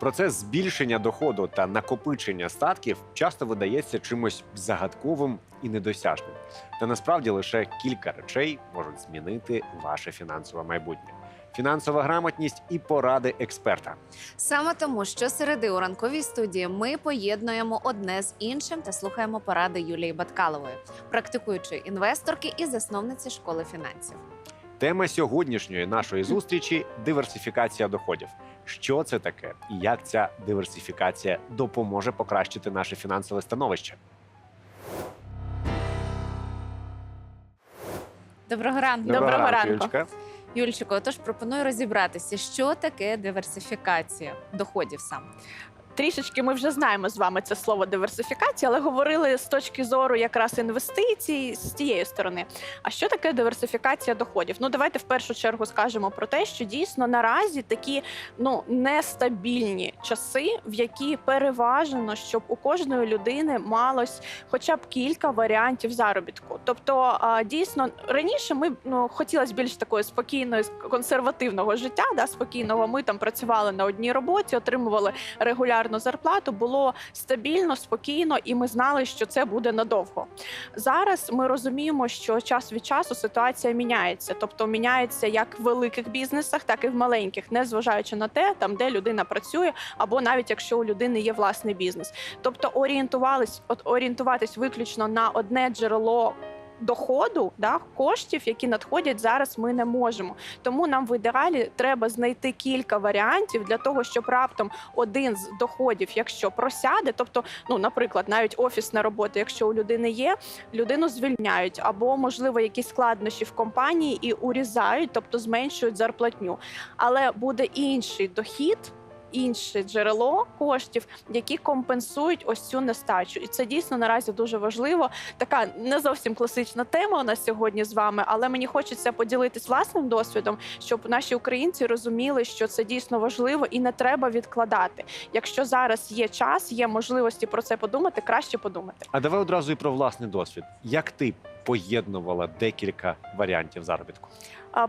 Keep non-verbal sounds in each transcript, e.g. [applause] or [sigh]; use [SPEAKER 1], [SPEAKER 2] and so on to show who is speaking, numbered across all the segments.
[SPEAKER 1] Процес збільшення доходу та накопичення статків часто видається чимось загадковим і недосяжним. Та насправді лише кілька речей можуть змінити ваше фінансове майбутнє. Фінансова грамотність і поради експерта.
[SPEAKER 2] Саме тому, що середи у ранковій студії ми поєднуємо одне з іншим та слухаємо поради Юлії Баткалової, практикуючої інвесторки і засновниці школи фінансів.
[SPEAKER 1] Тема сьогоднішньої нашої зустрічі диверсифікація доходів. Що це таке і як ця диверсифікація допоможе покращити наше фінансове становище?
[SPEAKER 2] Доброго ранку,
[SPEAKER 3] Доброго ранку.
[SPEAKER 1] Юлечка.
[SPEAKER 2] Юльчику. Отож пропоную розібратися, що таке диверсифікація доходів саме.
[SPEAKER 3] Трішечки ми вже знаємо з вами це слово диверсифікація, але говорили з точки зору якраз інвестицій з тієї сторони. А що таке диверсифікація доходів? Ну давайте в першу чергу скажемо про те, що дійсно наразі такі ну нестабільні часи, в які переважено, щоб у кожної людини малось хоча б кілька варіантів заробітку. Тобто, дійсно раніше ми ну хотілося більш такої спокійної консервативного життя, да, спокійного. Ми там працювали на одній роботі, отримували регулярну зарплату, було стабільно, спокійно, і ми знали, що це буде надовго. Зараз ми розуміємо, що час від часу ситуація міняється, тобто міняється як в великих бізнесах, так і в маленьких, не зважаючи на те, там де людина працює, або навіть якщо у людини є власний бізнес. Тобто орієнтувались, от орієнтуватись виключно на одне джерело. Доходу да коштів, які надходять зараз, ми не можемо. Тому нам в ідеалі треба знайти кілька варіантів для того, щоб раптом один з доходів, якщо просяде, тобто, ну, наприклад, навіть офісна робота, якщо у людини є, людину звільняють, або можливо якісь складнощі в компанії і урізають, тобто зменшують зарплатню. Але буде інший дохід. Інше джерело коштів, які компенсують ось цю нестачу, і це дійсно наразі дуже важливо. Така не зовсім класична тема у нас сьогодні з вами, але мені хочеться поділитись власним досвідом, щоб наші українці розуміли, що це дійсно важливо і не треба відкладати. Якщо зараз є час, є можливості про це подумати, краще подумати.
[SPEAKER 1] А давай одразу і про власний досвід. Як ти поєднувала декілька варіантів заробітку?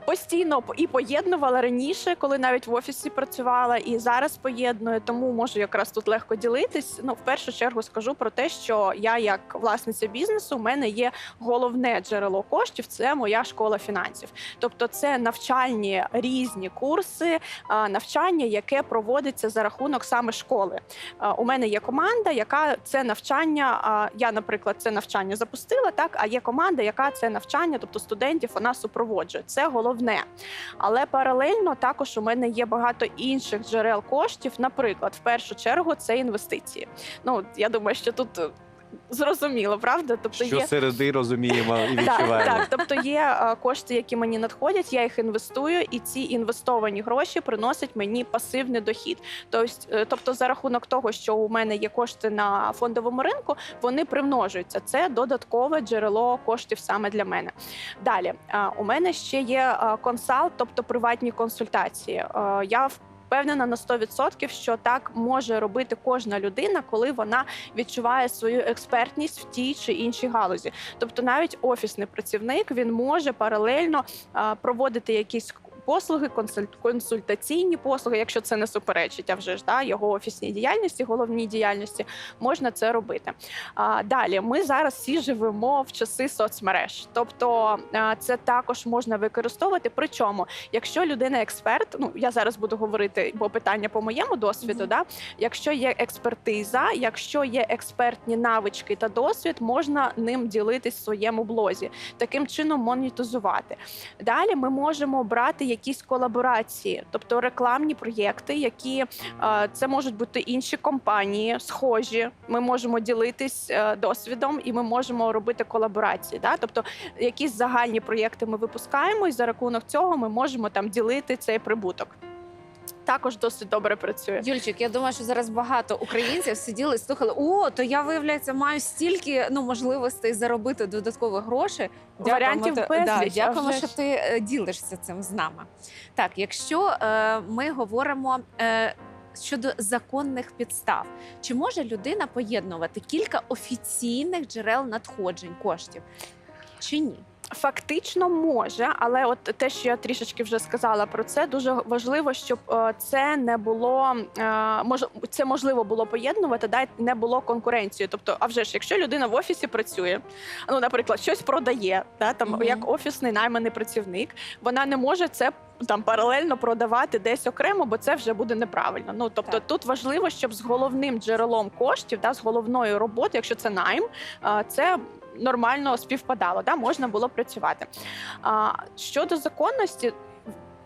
[SPEAKER 3] Постійно і поєднувала раніше, коли навіть в офісі працювала, і зараз поєдную, тому можу якраз тут легко ділитись. Ну, в першу чергу скажу про те, що я, як власниця бізнесу, у мене є головне джерело коштів це моя школа фінансів. Тобто, це навчальні різні курси, навчання, яке проводиться за рахунок саме школи. У мене є команда, яка це навчання. Я, наприклад, це навчання запустила, так а є команда, яка це навчання, тобто студентів, вона супроводжує. Це головне. Але паралельно також у мене є багато інших джерел коштів. Наприклад, в першу чергу це інвестиції. Ну я думаю, що тут. Зрозуміло, правда? Тобто
[SPEAKER 1] Що
[SPEAKER 3] є
[SPEAKER 1] середи розуміємо і [laughs] відчуваємо?
[SPEAKER 3] так, тобто є е, кошти, які мені надходять, я їх інвестую, і ці інвестовані гроші приносять мені пасивний дохід. Тобто, е, тобто, за рахунок того, що у мене є кошти на фондовому ринку, вони примножуються. Це додаткове джерело коштів саме для мене. Далі е, у мене ще є е, консалт, тобто приватні консультації. Е, Я Впевнена на 100%, що так може робити кожна людина, коли вона відчуває свою експертність в тій чи іншій галузі. Тобто, навіть офісний працівник він може паралельно проводити якісь послуги, консуль- консультаційні послуги, якщо це не суперечить, а вже ж да, його офісній діяльності, головній діяльності, можна це робити. А, далі ми зараз всі живемо в часи соцмереж, тобто а, це також можна використовувати. Причому, якщо людина експерт, ну я зараз буду говорити, бо питання по моєму досвіду,
[SPEAKER 2] Мгм.
[SPEAKER 3] да, якщо є експертиза, якщо є експертні навички та досвід, можна ним ділитись в своєму блозі, таким чином монетизувати. Далі ми можемо брати якісь колаборації, тобто рекламні проєкти, які е, це можуть бути інші компанії, схожі. Ми можемо ділитись е, досвідом і ми можемо робити колаборації. Да? Тобто якісь загальні проєкти ми випускаємо, і за рахунок цього ми можемо там ділити цей прибуток. Також досить добре працює.
[SPEAKER 2] Юльчик, я думаю, що зараз багато українців сиділи і слухали. О, то я виявляється маю стільки ну можливостей заробити додаткових грошей.
[SPEAKER 3] Варіантів безліч,
[SPEAKER 2] да, дякуємо, що ти е, ділишся цим з нами. Так, якщо е, ми говоримо. Е, Щодо законних підстав, чи може людина поєднувати кілька офіційних джерел надходжень коштів, чи ні?
[SPEAKER 3] Фактично може, але от те, що я трішечки вже сказала про це, дуже важливо, щоб е, це не було е, мож, це можливо було поєднувати, да, не було конкуренції. Тобто, а вже ж, якщо людина в офісі працює, ну, наприклад, щось продає, да, там
[SPEAKER 2] Мгм.
[SPEAKER 3] як офісний найманий працівник, вона не може це. Там паралельно продавати десь окремо, бо це вже буде неправильно. Ну тобто
[SPEAKER 2] Так.
[SPEAKER 3] тут важливо, щоб з головним джерелом коштів, да, з головною роботи, якщо це найм, е, це нормально співпадало, да, можна було працювати. А, щодо законності.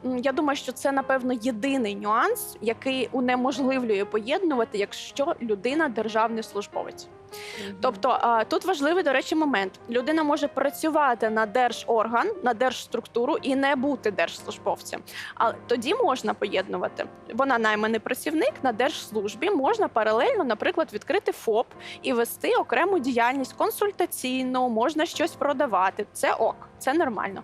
[SPEAKER 3] Я думаю, що це напевно єдиний нюанс, який унеможливлює поєднувати, якщо людина державний службовець. Тобто тут важливий, до речі, момент: людина може працювати на держорган, на держструктуру і не бути держслужбовцем. Але тоді можна поєднувати. Вона найманий працівник на держслужбі. Можна паралельно, наприклад, відкрити ФОП і вести окрему діяльність консультаційну, можна щось продавати. Це ок, це нормально.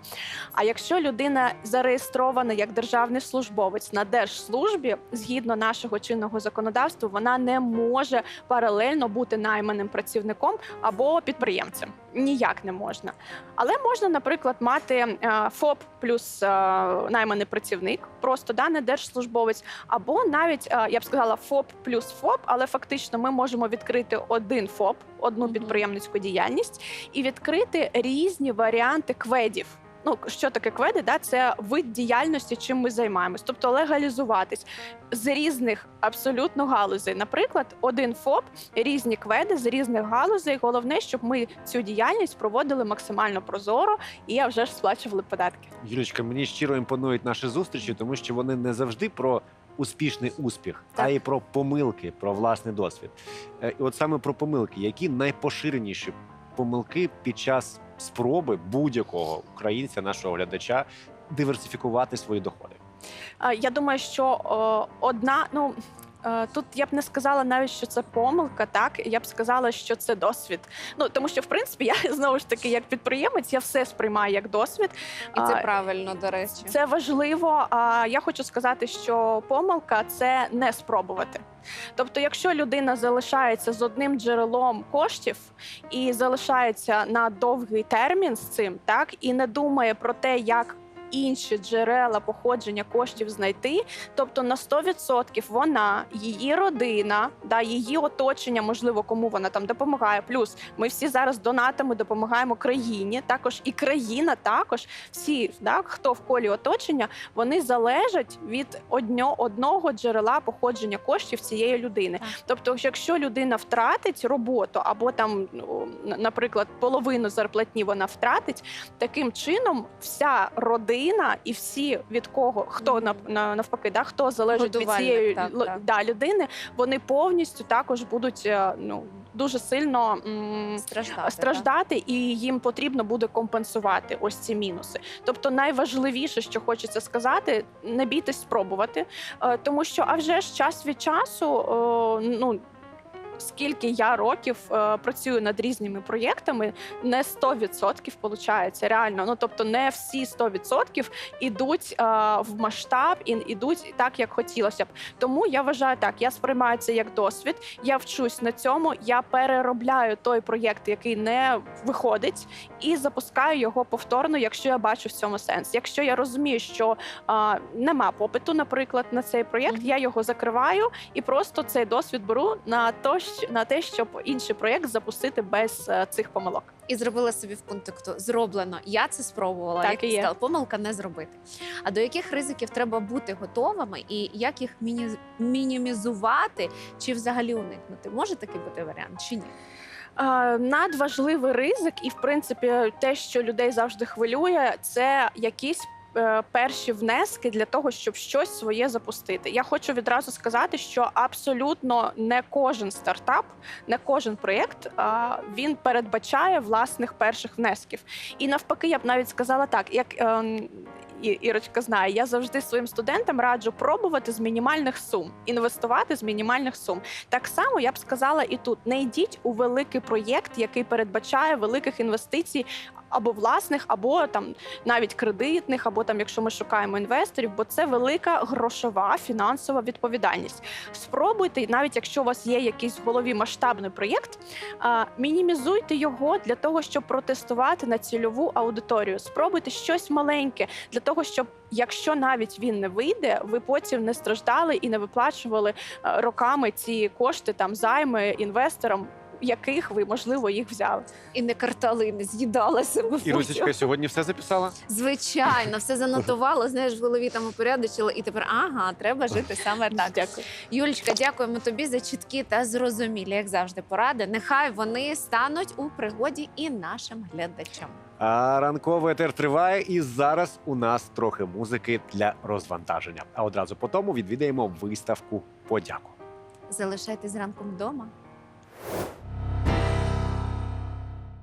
[SPEAKER 3] А якщо людина зареєстрована як державний службовець на держслужбі, згідно нашого чинного законодавства, вона не може паралельно бути найманим працівником або підприємцем. Ніяк не можна. Але можна, наприклад, мати е, ФОП плюс е, найманий працівник, просто да, не держслужбовець, або навіть е, я б сказала ФОП плюс ФОП, але фактично ми можемо відкрити один ФОП, одну підприємницьку діяльність і відкрити різні варіанти кведів. Ну, що таке кведи? Да? Це вид діяльності, чим ми займаємось, тобто легалізуватись з різних абсолютно галузей. Наприклад, один ФОП, різні кведи з різних галузей. Головне, щоб ми цю діяльність проводили максимально прозоро і а вже ж сплачували податки.
[SPEAKER 1] Юлічка, мені щиро імпонують наші зустрічі, тому що вони не завжди про успішний успіх, а й про помилки, про власний досвід. Е, І от саме про помилки, які найпоширеніші помилки під час спроби будь-якого українця, нашого глядача, диверсифікувати свої доходи.
[SPEAKER 3] Я думаю, що одна, ну. е, Тут я б не сказала навіть, що це помилка, так я б сказала, що це досвід. Ну тому що в принципі я [laughs] знову ж таки, як підприємець, я все сприймаю як досвід.
[SPEAKER 2] І це
[SPEAKER 3] А,
[SPEAKER 2] правильно, до речі.
[SPEAKER 3] Це важливо. А я хочу сказати, що помилка це не спробувати. Тобто, якщо людина залишається з одним джерелом коштів і залишається на довгий термін з цим, так і не думає про те, як інші джерела походження коштів знайти, тобто на 100% вона, її родина, да, її оточення, можливо, кому вона там допомагає. Плюс ми всі зараз донатами допомагаємо країні, також і країна, також всі, да, хто в колі оточення, вони залежать від одньо, одного джерела походження коштів цієї людини. Тобто, якщо людина втратить роботу або там, ну, наприклад, половину зарплатні вона втратить, таким чином вся родина і всі від кого хто на, на навпаки, да, хто залежить від цієї
[SPEAKER 2] так,
[SPEAKER 3] ло-
[SPEAKER 2] так.
[SPEAKER 3] Да, людини, вони повністю також будуть е, ну дуже сильно. м,
[SPEAKER 2] Страждати.
[SPEAKER 3] страждати, і їм потрібно буде компенсувати ось ці мінуси. Тобто, найважливіше, що хочеться сказати, не бійтесь спробувати, е, тому що а вже ж час від часу, ну. Скільки я років е, працюю над різними проєктами, не 100% виходить реально. Ну тобто, не всі 100% ідуть е, в масштаб і ідуть так, як хотілося б. Тому я вважаю так: я сприймаю це як досвід. Я вчусь на цьому. Я переробляю той проєкт, який не виходить, і запускаю його повторно, якщо я бачу в цьому сенс. Якщо я розумію, що а, нема попиту, наприклад, на цей проєкт, я його закриваю і просто цей досвід беру на то, щ- на те, щоб інший проєкт запустити без е, цих помилок.
[SPEAKER 2] І зробила собі в пункту зроблено. Я це спробувала.
[SPEAKER 3] Так
[SPEAKER 2] як
[SPEAKER 3] і є.
[SPEAKER 2] сказала, помилка не зробити. А до яких ризиків треба бути готовими, і як їх міні- мінімізувати чи взагалі уникнути? Може такий бути варіант чи ні?
[SPEAKER 3] Е, Надважливий ризик, і в принципі, те, що людей завжди хвилює, це якісь. Е, Перші внески для того, щоб щось своє запустити. Я хочу відразу сказати, що абсолютно не кожен стартап, не кожен проєкт він передбачає власних перших внесків. І навпаки, я б навіть сказала так, як ем, Ірочка знає, я завжди своїм студентам раджу пробувати з мінімальних сум, інвестувати з мінімальних сум. Так само я б сказала і тут: не йдіть у великий проєкт, який передбачає великих інвестицій. або власних, або там навіть кредитних, або там, якщо ми шукаємо інвесторів, бо це велика грошова фінансова відповідальність. Спробуйте, навіть якщо у вас є якийсь в голові масштабний проєкт, мінімізуйте його для того, щоб протестувати на цільову аудиторію. Спробуйте щось маленьке для того, щоб якщо навіть він не вийде, ви потім не страждали і не виплачували е, роками ці кошти там займи інвесторам. Яких ви можливо їх взяли?
[SPEAKER 2] І не картали, і не з'їдала себе.
[SPEAKER 1] І Русічка сьогодні все записала?
[SPEAKER 2] Звичайно, все занотувала, знаєш, в голові там упорядочила, і тепер ага, треба жити саме [laughs] так.
[SPEAKER 3] Дякую.
[SPEAKER 2] Юлічка, дякуємо тобі за чіткі та зрозумілі, як завжди, поради. Нехай вони стануть у пригоді і нашим глядачам.
[SPEAKER 1] А ранковий етер триває, і зараз у нас трохи музики для розвантаження. А одразу по тому відвідаємо виставку подяку.
[SPEAKER 2] Залишайтесь ранком вдома.